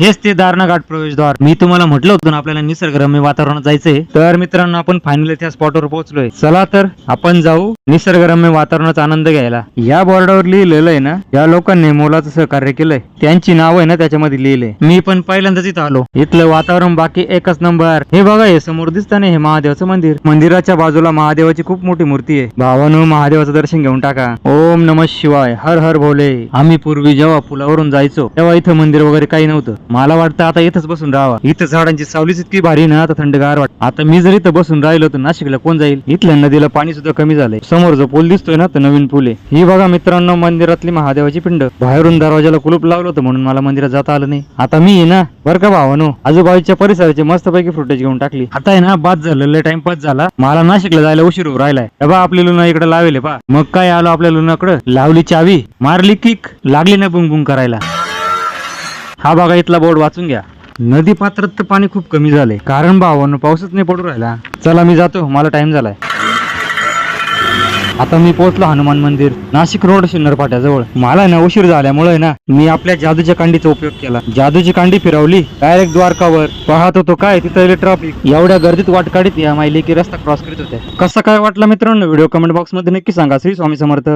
हेच ते दारणा घाट प्रवेशद्वार. मी तुम्हाला म्हटलं होतं ना आपल्याला निसर्गरम्य वातावरणात जायचंय. तर मित्रांनो आपण फायनली त्या स्पॉटवर पोहोचलोय. चला तर आपण जाऊ. निसर्गरम्य वातावरणाचा आनंद घ्यायला. या बोर्डावर लिहिलेलं आहे ना या लोकांनी मोलाचं सहकार्य केलंय. त्यांची नाव आहे ना त्याच्यामध्ये लिहिले मी पण पहिल्यांदाच इथं आलो. इथलं वातावरण बाकी एकच नंबर. हे बघा हे समोर दिसताना हे महादेवाचं मंदिर. मंदिराच्या बाजूला महादेवाची खूप मोठी मूर्ती आहे. भावानो महादेवाचं दर्शन घेऊन टाका. ओम नम शिवाय. हर हर भोले. आम्ही पूर्वी जेव्हा पुलावरून जायचो तेव्हा इथं मंदिर वगैरे काही नव्हतं. मला वाटतं आता इथंच बसून राहावा. इथं झाडांची सावलीच इतकी भारी ना आता थंडगार वाटत. आता मी जर इथं बसून राहिलो तर नाशिकला कोण जाईल? इथल्या नदीला पाणी सुद्धा कमी झालंय. समोर जो पूल दिसतोय ना तो नवीन पूल आहे. ही बघा मित्रांनो मंदिरातली महादेवाची पिंड. बाहेरून दरवाजाला कुलूप लावलं होतं म्हणून मला मंदिरात जाता आलं नाही. आता मी आहे ना बरं का भावानो आजूबाजूच्या परिसराची मस्तपैकी फुटेज घेऊन टाकली. आता आहे ना बाद झालं लय टाइमपास झाला. मला नाशिकला जायला उशीर होऊ राहिलाय. बाबा आपली लुना इकडे लावेले पा मग काय आलो आपल्या लुनाकडे? लावली चावी. मारली किक लागली ना बुंग बुंग करायला. हा बघा इथला बोर्ड वाचून घ्या. नदी पात्रात तर पाणी खूप कमी झाले कारण भावानं पाऊसच नाही पडू राहिला. चला मी जातो. मला टाइम झालाय. आता मी पोहोचलो हनुमान मंदिर नाशिक रोड शिन्नर फाट्याजवळ मला ना उशीर झाल्यामुळे ना मी आपल्या जादूच्या कांडीचा उपयोग केला. जादूची कांडी फिरवली डायरेक्ट द्वारकावर. पाहत होतो काय तिथं ट्रॉफिक एवढ्या गर्दीत वाट काढीत या माहिली की रस्ता क्रॉस करीत होते कसं काय वाटलं मित्रांनो? व्हिडिओ कमेंट बॉक्समध्ये नक्की सांगा. श्री स्वामी समर्थ.